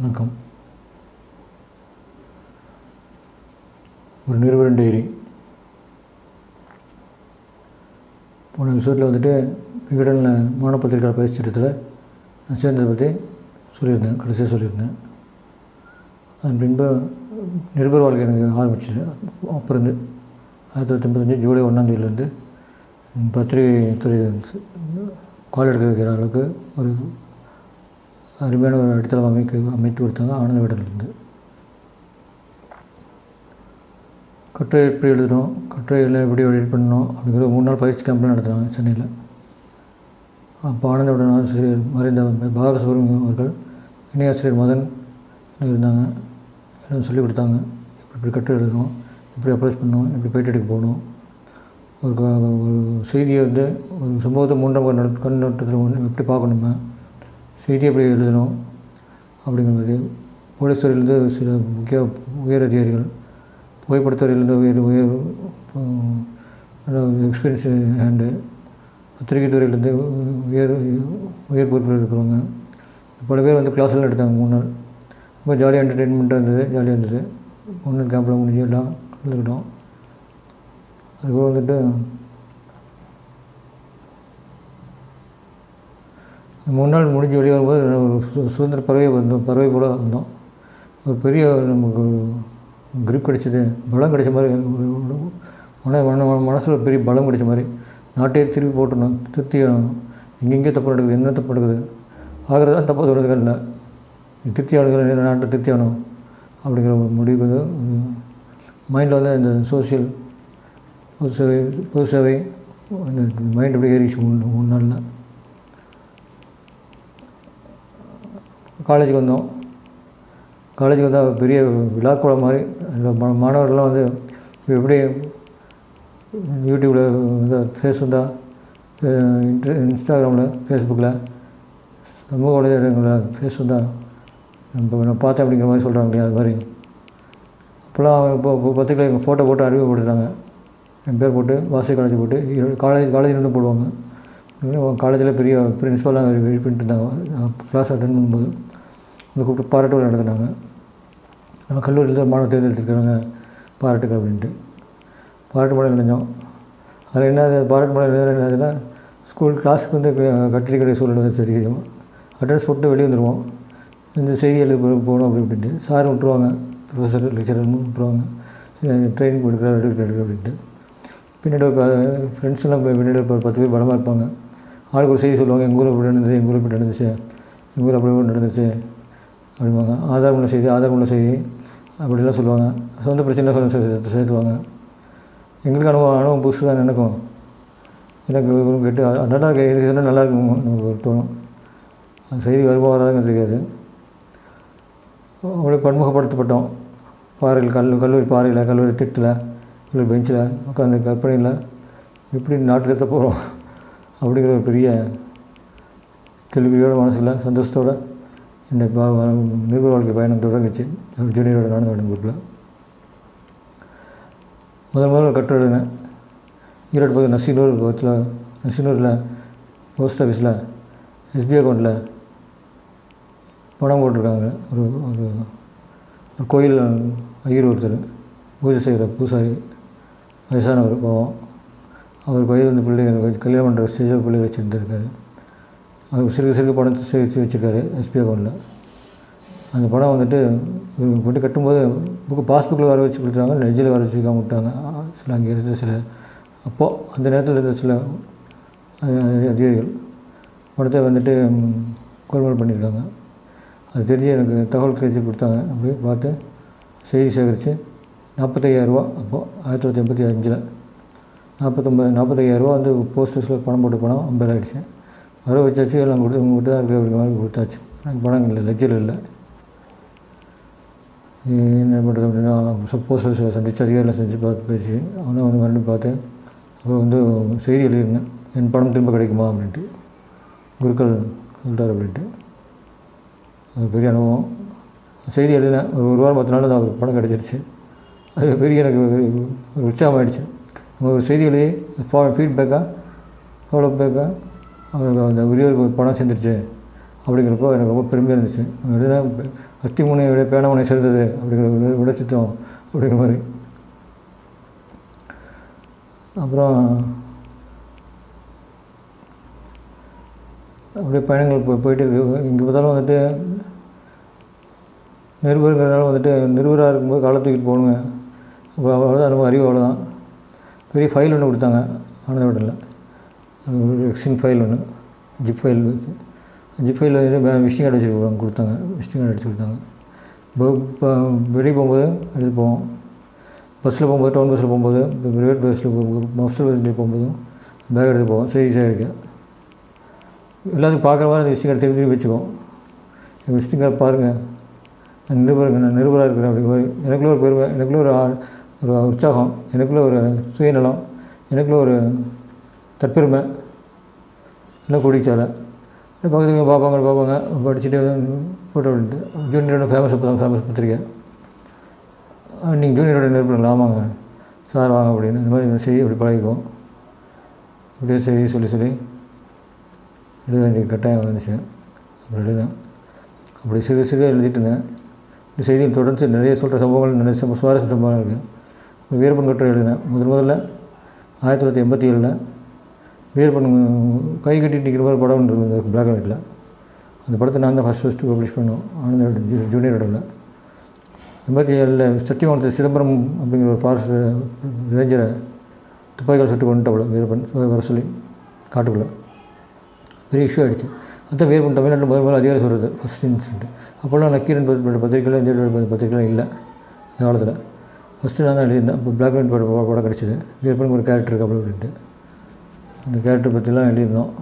வணக்கம். ஒரு நிறுவனம் டைரி போன விஷயத்தில் வந்துட்டு விகடனில் மானப்பத்திரிக்கை பயிற்சி திட்டத்தில் நான் சேர்ந்ததை பற்றி சொல்லியிருந்தேன் கடைசியாக சொல்லியிருந்தேன். அதன் பின்பு நிருபர் வாழ்க்கை எனக்கு ஆரம்பிச்சிது அப்புறந்து ஆயிரத்தி தொள்ளாயிரத்தி எண்பத்தஞ்சு ஜூலை ஒன்றாந்தேதியிலேருந்து பத்திரிகை துறை கால் எடுக்க வைக்கிற அளவுக்கு ஒரு அருமையான ஒரு இடத்துல அமைக்க அமைத்து கொடுத்தாங்க ஆனந்த விடலேருந்து கட்டுரை எப்படி எழுதணும் கட்டுரையில் எப்படி எடிட் பண்ணணும் அப்படிங்கிற மூணு நாள் பயிற்சி கேம்ப்லாம் நடத்துகிறாங்க சென்னையில். அப்போ ஆனந்த விடன் ஆசிரியர் மறைந்த பாலசுப்ரமணியம் அவர்கள் இணையாசிரியர் மதன் இருந்தாங்க. எனக்கு சொல்லிக் கொடுத்தாங்க. எப்படி இப்படி கட்டுரை எழுதணும் எப்படி அப்ரோச் பண்ணணும் எப்படி பேட்டி எடுக்க போகணும். ஒரு ஒரு செய்தியை வந்து ஒரு சம்பவத்தை மூன்றாம் கண்ணோட்டத்தில் ஒன்று எப்படி பார்க்கணுமா? செய்தி எப்படி எழுதணும் அப்படிங்கிறது போலீஸ் துறையிலேருந்து சில முக்கிய உயர் அதிகாரிகள் புகைப்படத்துறையிலிருந்து உயர் உயர் எக்ஸ்பீரியன்ஸ் ஹேண்டு பத்திரிகை துறையிலேருந்து உயர் உயர் பொறுப்பில் இருக்கிறவங்க. பல பேர் வந்து கிளாஸ்லாம் எடுத்தாங்க மூணு நாள். ரொம்ப ஜாலியாக என்டர்டெயின்மெண்ட்டாக இருந்தது ஜாலியாக இருந்தது. மூணு நாள் கேம்பில் முடிஞ்சு எல்லாம் கலந்துக்கிட்டோம் அதுக்கப்புறம் வந்துட்டு மூணு நாள் முடிஞ்சு வெளியே வரும்போது ஒரு சு- சுதந்திர பறவை வந்தோம் பறவை போல் வந்தோம். ஒரு பெரிய நமக்கு க்ரிப் கிடச்சிது பலம் கிடைச்ச மாதிரி ஒரு மன மன மனசில் பெரிய பலம் கிடைச்ச மாதிரி. நாட்டையே திருப்பி போட்டுடணும் திருத்தி எங்கெங்கே தப்பு நடக்குது என்ன தப்பு நடக்குது. தான் தப்பு சொல்கிறதுக்கு இல்லை. இது திருத்தி ஆளுகள் நாட்டை திருத்தி ஆகணும் அப்படிங்கிற ஒரு முடிவுக்கு வந்து ஒரு மைண்டில் வந்து இந்த சோஷியல் பொது சேவை பொது சேவை மைண்ட் அப்படியே ஏறிச்சு மூணு மூணு நாளில் காலேஜுக்கு வந்தோம். காலேஜுக்கு வந்தால் பெரிய விழாக்குளம் மாதிரி. அந்த மாணவர்கள்லாம் வந்து எப்படி யூடியூப்பில் வந்து ஃபேஸ் வந்தால் இன்ட்ரு இன்ஸ்டாகிராமில் ஃபேஸ்புக்கில் சமூக வலைதளங்களில் ஃபேஸ் வந்தால் இப்போ நான் பார்த்தேன் அப்படிங்கிற மாதிரி சொல்கிறாங்க இல்லையா அது மாதிரி. அப்போல்லாம் இப்போ இப்போ பத்திரிக்கை எங்கள் ஃபோட்டோ போட்டு அறிமுகப்படுத்துகிறாங்க என் பேர் போட்டு வாசல் காலேஜ் போட்டு காலேஜ் காலேஜ்லேருந்து போடுவாங்க. காலேஜில் பெரிய பிரின்ஸ்பலாக வெயிட் பண்ணிட்டு இருந்தாங்க. நான் கிளாஸ் அட்டன் பண்ணும்போது. வந்து கூப்பிட்டு பாராட்டுகள் நடத்தினாங்க. நம்ம கல்லூரியில் மாணவர் தேர்ந்தெடுத்துருக்காங்க பாராட்டுகள் அப்படின்ட்டு. பாராட்டு மலை நினைஞ்சோம் அதில் என்ன பாராட்டு மழை என்னதுன்னா ஸ்கூல் கிளாஸுக்கு வந்து கட்டிட கடை சூழ்நிலை வந்து சரி அட்ரஸ் போட்டு வெளியே வந்துடுவோம் இந்த செய்தி போகணும் அப்படி இப்படின்ட்டு. சார் விட்ருவாங்க ப்ரொஃபஸர் லெக்சரர் விட்ருவாங்க ட்ரைனிங் கொடுக்குற எடுக்க எடுக்க அப்படின்ட்டு. பின்னாடி ஒரு ஃப்ரெண்ட்ஸ் எல்லாம் போய் பின்னாடி ஒரு பத்து பேர் பலமாக இருப்பாங்க. ஆளுக்கு ஒரு செய்தி சொல்லுவாங்க. எங்கள் ஊரில் இப்படி நடந்துச்சு எங்கள் ஊரில் இப்படி நடந்துச்சு எங்கள் ஊரில் அப்படி நடந்துச்சு. அப்படிம்பாங்க. ஆதார் உள்ள செய்தி ஆதார் உள்ள செய்தி அப்படிலாம் சொல்லுவாங்க. சொந்த பிரச்சனை சொல்ல சேர்த்து சேர்த்துவாங்க. எங்களுக்கு அனுபவம் அனுபவம் புதுசு தான் எனக்கும் எனக்கு கேட்டு நல்லா இருக்கு இது சொன்னால் நல்லா இருக்கும்? நமக்கு தோணும். அந்த செய்தி வருமா வராதுங்கிறது தெரியாது. அப்படியே பன்முகப்படுத்தப்பட்டோம். பாறையில் கல் கல்லூரி பாறையில் கல்லூரி திட்டில் கல்லூரி பெஞ்சில் உட்காந்து கற்பனையில் எப்படி நாட்டு சேர்த்த போகிறோம் அப்படிங்கிற ஒரு பெரிய கேள்வியோட மனசில் சந்தோஷத்தோடு இந்த ப- நிருபர் வாழ்க்கை பயணம் தொடங்குச்சு. ஜூனியரோட நடந்து வேண்டும் குரூப்பில் முதல் முதல்ல கட்டுரை ஈரோடு பகுதி நசீனூர் பக்கத்தில் நசீனூரில் போஸ்ட் ஆஃபீஸில் எஸ்பிஐ அக்கௌண்ட்டில் பணம் போட்டிருக்காங்க. ஒரு ஒரு ஒரு கோயில் ஐயர் ஒருத்தர் பூஜை செய்கிற பூசாரி வயசானவர் பாவம். அவர் கோயில் வந்து பிள்ளைங்க கல்யாணம் பண்ணுற ஸ்டேஜில் பிள்ளை வச்சுருந்துருக்காரு. அவர் சிறுக சிறுக பணத்தை சேர்த்து வச்சுருக்காரு எஸ்பி அக்கௌண்ட்டில் அந்த பணம் வந்துட்டு இவங்க போட்டு கட்டும்போது புக்கு பாஸ்புக்கில் வர வச்சு கொடுத்துருவாங்க நெஜில் வர வச்சு விட்டாங்க. சில அங்கே இருந்த சில அப்போது அந்த நேரத்தில் இருந்த சில அதிகாரிகள் படத்தை வந்துட்டு கொள்முதல் பண்ணியிருக்காங்க. அது தெரிஞ்சு எனக்கு தகவல் தெரிஞ்சு கொடுத்தாங்க. நான் போய் பார்த்து செய்தி சேகரித்து நாற்பத்தையாயிரரூவா அப்போது ஆயிரத்தி தொள்ளாயிரத்தி எண்பத்தி அஞ்சில் நாற்பத்தொம்பது நாற்பத்தையாயிரரூவா வந்து போஸ்ட் ஆஃபீஸில் பணம் போட்டு பணம் ஐம்பது வர வச்சாச்சு எல்லாம் கொடுத்து உங்கள்கிட்ட தான் இருக்குது அப்படிங்கிற மாதிரி கொடுத்தாச்சு. எனக்கு பணம் இல்லை லெஜர் இல்லை. என்ன பண்ணுறது அப்படின்னா சப்போஸ் ஆஃபீஸில் சந்திச்சு அதிகாரியில் சந்திச்சு பார்த்து பேசி அவனும் வந்து மறுபடியும் பார்த்து அப்புறம் வந்து செய்தி எழுதியிருந்தேன் என் பணம் திரும்ப கிடைக்குமா? அப்படின்ட்டு. குருக்கள் சொல்லிட்டார் அப்படின்ட்டு. அது பெரிய அனுபவம். செய்தி எழுதினேன் ஒரு ஒரு வாரம் பத்து நாள் தான் அவருக்கு பணம் கிடச்சிருச்சு. அது பெரிய எனக்கு ஒரு ஒரு உற்சாகம் ஆயிடுச்சு. நம்ம ஒரு செய்தி ஃபா ஃபீட்பேக்காக ஃபாலோ பேக்காக அவங்க அந்த உரியவருக்கு பணம் சேர்ந்துருச்சு அப்படிங்கிறப்போ எனக்கு ரொம்ப பெருமையாக இருந்துச்சு எழுதினா அத்தி முனை விட பேனமுனை சேர்ந்தது அப்படிங்கிற விட அப்படிங்கிற மாதிரி அப்புறம் அப்படியே பயணங்கள் போய் போயிட்டு இருக்கு இங்கே பார்த்தாலும் வந்துட்டு நிருபருங்கிறனால வந்துட்டு நிருபராக இருக்கும்போது காலை தூக்கிட்டு போகணுங்க அப்புறம் அவ்வளோதான் நம்ம அறிவு அவ்வளோதான் பெரிய ஃபைல் ஒன்று கொடுத்தாங்க ஆனந்தவட்டில் எக்ஸின் ஃபைல் ஒன்று ஜிப் ஃபைல் வச்சு ஜிப் ஃபைல் வந்து விஷிங் கார்டு வச்சு கொடுத்தாங்க. கொடுத்தாங்க கார்டு அடிச்சு கொடுத்தாங்க. இப்போ வெளியே போகும்போது எடுத்து போவோம். பஸ்ஸில் போகும்போது டவுன் பஸ்ஸில் போகும்போது இப்போ ப்ரைவேட் பஸ்ஸில் போகும்போது பஸ்ஸில் போகும்போதும் பேக் எடுத்து போவோம். செய்தி சேகரிக்க எல்லாத்தையும் பார்க்குற மாதிரி அந்த விசிட்டிங் கார்டு திருப்பி திருப்பி வச்சுக்குவோம். எங்கள் விசிட்டிங் கார்டு பாருங்கள் நான் நிருபர் நான் நிருபராக இருக்கிறேன் அப்படி மாதிரி. எனக்குள்ளே ஒரு பெருமை எனக்குள்ளே ஒரு ஒரு உற்சாகம் எனக்குள்ளே ஒரு சுயநலம் எனக்குள்ளே ஒரு தற்பெருமை. எல்லாம் குடிச்சால பக்கத்துக்கு பார்ப்பாங்க பார்ப்பாங்க. படிச்சுட்டு போட்டோ அப்படின்ட்டு ஜூனியரோட ஃபேமஸ் ஃபேமஸ் பத்திரிக்கை. நீங்கள் ஜூனியரோட நிருபர்களா ஆமாங்க. சார் வாங்க அப்படின்னு. இந்த மாதிரி செய்தி அப்படி பழகிக்கும். இப்படியே செய்தி சொல்லி சொல்லி. எழுத வேண்டிய கட்டாயம் வந்துச்சு. அப்படி எழுதினேன். அப்படி சிறு சிறு எழுதிட்டு இருந்தேன். இந்த செய்தியில் தொடர்ந்து நிறைய சொல்கிற சம்பவங்கள் நிறைய சம்ப சுவாரஸ்ய சம்பவங்கள் இருக்குது வீரப்பன் கட்டுரை எழுதினேன். முதல் முதல்ல ஆயிரத்தி தொள்ளாயிரத்தி எண்பத்தி ஏழில் வீரப்பன் கை கட்டிட்டு நிற்கிற மாதிரி படம் ஒன்று இருந்தது பிளாக் அண்ட் ஒயிட்டில் அந்த படத்தை நான் தான் ஃபஸ்ட் ஃபஸ்ட்டு பப்ளிஷ் பண்ணோம் ஆனந்த ஜூனியர் இடம்ல எண்பத்தி ஏழில் சத்தியவானத்தில் சிதம்பரம் அப்படிங்கிற ஒரு ஃபாரஸ்ட் ரேஞ்சரை துப்பாக்கியால் சுட்டு கொண்டுட்டாப்புல வீரப்பன் வர சொல்லி காட்டுக்குள்ளே. பெரிய இஷ்யூ ஆகிடுச்சு அதான் வீரப்பன் தமிழ்நாட்டில் முதல் முதல்ல அதிகாரி சொல்கிறது ஃபஸ்ட் இன்சிடென்ட் அப்போல்லாம் நக்கீரன் பத்தி- பத்திரிக்கையில் இந்திய இல்லை இந்த காலத்தில். ஃபஸ்ட்டு நான் தான் எழுதியிருந்தேன் அப்போ பிளாக் அண்ட் ஒயிட் படம் கிடச்சிது. வீரப்பனுக்கு ஒரு கேரக்டர் இருக்கு அப்படின்ட்டு. அந்த கேரக்டர் பற்றிலாம் எழுதியிருந்தோம்.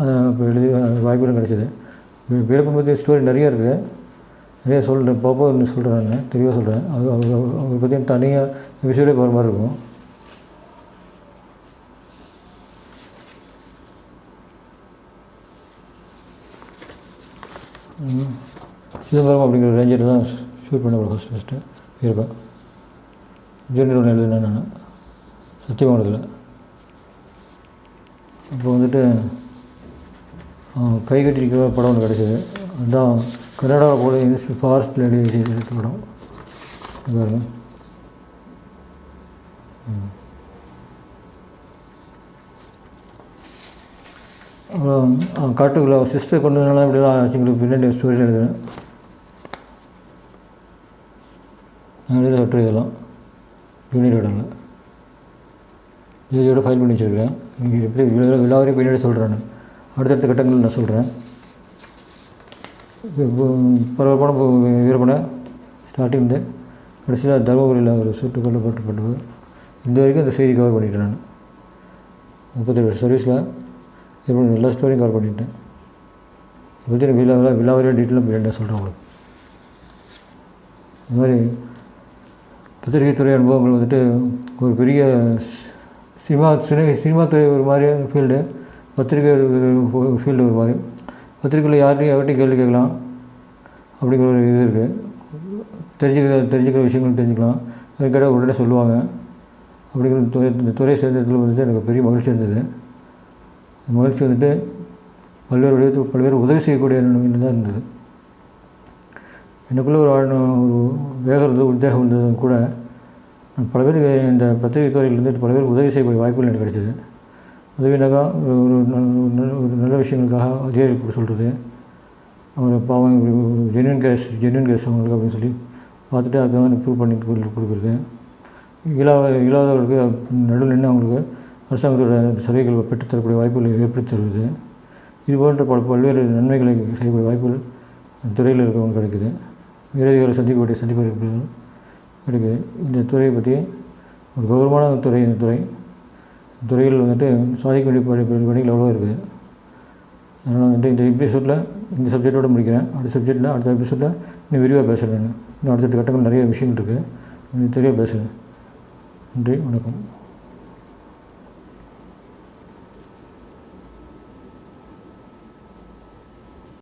அது எழுதி வாய்ப்புகளும் கிடச்சிது. விழுப்புரம் பற்றி ஸ்டோரி நிறைய இருக்குது நிறைய சொல்கிறேன் பாப்பா ஒன்று சொல்கிறேன் நான். தெளிவாக சொல்கிறேன் அது அவர் அவரை பற்றி தனியாக விஷயத்தே போகிற மாதிரி இருக்கும். சிதம்பரம் அப்படிங்கிற ரேஞ்சர் தான் ஷூட் பண்ண ஃபஸ்ட் ஃபஸ்ட்டு இருப்பேன் ஜூனியர் ஒன்று எழுதினேன் நான். சத்தியமங்கலத்தில் அப்போ வந்துட்டு கை கட்டிருக்கிற படம் ஒன்று கிடச்சிது. அதுதான் கர்நாடகா கூட ஃபாரஸ்ட்டில் எழுதி எடுத்த படம். பாருங்க. அப்புறம் அவன் காட்டுக்குள்ளே சிஸ்டர் கொண்டு வந்தனால இப்படிலாம் ஆச்சுங்களுக்கு பின்னாடி ஸ்டோரி எழுதுனேன் நான் எழுத கட்டுரை இதெல்லாம். யூனிட் இடம்ல இதோட ஃபைல் பண்ணி வச்சுருக்கேன் இங்கே எப்படி எல்லாரையும் பின்னாடி சொல்கிறேன் நான். அடுத்தடுத்த கட்டங்கள் நான் சொல்கிறேன் பரபரப்பான பரவாயில்ல ஸ்டார்டிங் வீரப்பனை கடைசியில் தருமபுரியில் ஒரு சுட்டு கொல்லப்பட்டுப்பட்டது இந்த வரைக்கும் இந்த செய்தி கவர் பண்ணிட்டேன் நான். முப்பத்தேழு வருஷம் சர்வீஸில் வீரப்பன் எல்லா ஸ்டோரியும் கவர் பண்ணிட்டேன். இதை பற்றி நான் விழா விழா விழாவரையும் டீட்டெயிலாக பின்னாடி சொல்கிறேன் உங்களுக்கு. இந்த மாதிரி பத்திரிகை துறை அனுபவங்கள் வந்துட்டு ஒரு பெரிய சினிமா சினி சினிமா துறை ஒரு மாதிரியான ஃபீல்டு பத்திரிகை ஃபீல்டு ஒரு மாதிரி. பத்திரிக்கையில் யார்கிட்டையும் யார்கிட்டையும் கேள்வி கேட்கலாம். அப்படிங்கிற ஒரு இது இருக்குது தெரிஞ்சுக்கிற தெரிஞ்சுக்கிற விஷயங்கள் தெரிஞ்சுக்கலாம். அது கேட்டால் உடனே சொல்லுவாங்க. அப்படிங்கிற துறை இந்த துறை சேர்ந்ததில் வந்துட்டு எனக்கு பெரிய மகிழ்ச்சி இருந்தது. மகிழ்ச்சி வந்துட்டு பல்வேறு வடிவத்தில் பல்வேறு உதவி செய்யக்கூடிய நிலைமையில் தான் இருந்தது. எனக்குள்ளே ஒரு ஆழ்ந்த ஒரு வேகம் உத்தேகம் இருந்ததும் கூட பல பேருக்கு இந்த பத்திரிகை துறையிலேருந்து பல பேருக்கு உதவி செய்யக்கூடிய வாய்ப்புகள் எனக்கு கிடைச்சிது. உதவினாக்கா ஒரு ஒரு நல்ல- ஒரு நல்ல- விஷயங்களுக்காக அதிகாரிகளுக்கு சொல்கிறது அவர் பாவம் ஜென்யூன் கேஸ் ஜென்யூன் கேஸ் அவங்களுக்கு அப்படின்னு சொல்லி பார்த்துட்டு அதை வந்து ப்ரூவ் பண்ணி கொடுக்குறது. இல்லாத இல்லாதவர்களுக்கு நடுவில் நின்று அவங்களுக்கு அரசாங்கத்தோட சலுகைகள் பெற்றுத்தரக்கூடிய வாய்ப்புகளை ஏற்படுத்தி தருவது. இது போன்ற பல பல்வேறு நன்மைகளை செய்யக்கூடிய வாய்ப்புகள் அந்த துறையில் இருக்கிறவங்க கிடைக்குது. இறுதிகளை சந்திக்கக்கூடிய சந்திப்பு இருக்குது இந்த துறையை பற்றி ஒரு கௌரவமான துறை இந்த துறை. இந்த துறையில் வந்துட்டு சாதிக்க வேண்டிய பணிகள் எவ்வளோ இருக்குது அதனால் வந்துட்டு இந்த எபிசோடில் இந்த சப்ஜெக்டோடு முடிக்கிறேன். அடுத்த சப்ஜெக்டில் அடுத்த எபிசோடில் இன்னும் விரிவாக பேசுகிறேன் இன்னும் அடுத்தடுத்த கட்டங்கள் நிறைய விஷயங்கள் இருக்குது இன்னும் தெளிவாக பேசுகிறேன் நன்றி வணக்கம்.